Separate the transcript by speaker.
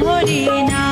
Speaker 1: ভরে না।